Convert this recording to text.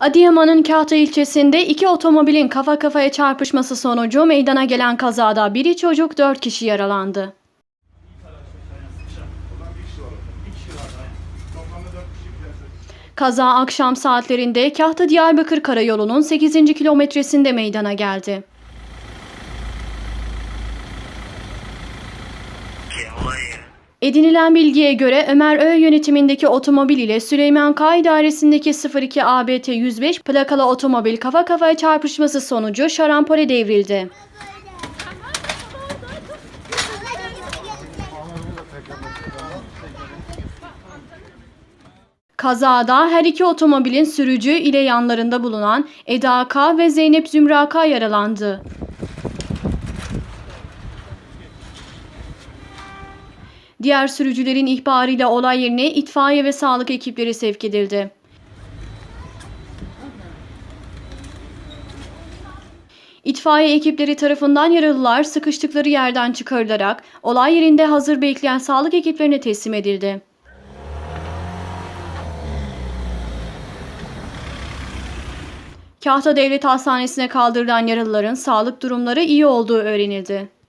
Adıyaman'ın Kahta ilçesinde iki otomobilin kafa kafaya çarpışması sonucu meydana gelen kazada biri çocuk dört kişi yaralandı. Kaza akşam saatlerinde Kahta Diyarbakır Karayolu'nun 8. kilometresinde meydana geldi. Edinilen bilgiye göre Ömer Ö yönetimindeki otomobil ile Süleyman K idaresindeki 02 ABT 105 plakalı otomobil kafa kafaya çarpışması sonucu şarampole devrildi. Kazada her iki otomobilin sürücü ile yanlarında bulunan Eda K ve Zeynep Zümra K yaralandı. Diğer sürücülerin ihbarıyla olay yerine itfaiye ve sağlık ekipleri sevk edildi. İtfaiye ekipleri tarafından yaralılar sıkıştıkları yerden çıkarılarak olay yerinde hazır bekleyen sağlık ekiplerine teslim edildi. Kahta Devlet Hastanesi'ne kaldırılan yaralıların sağlık durumları iyi olduğu öğrenildi.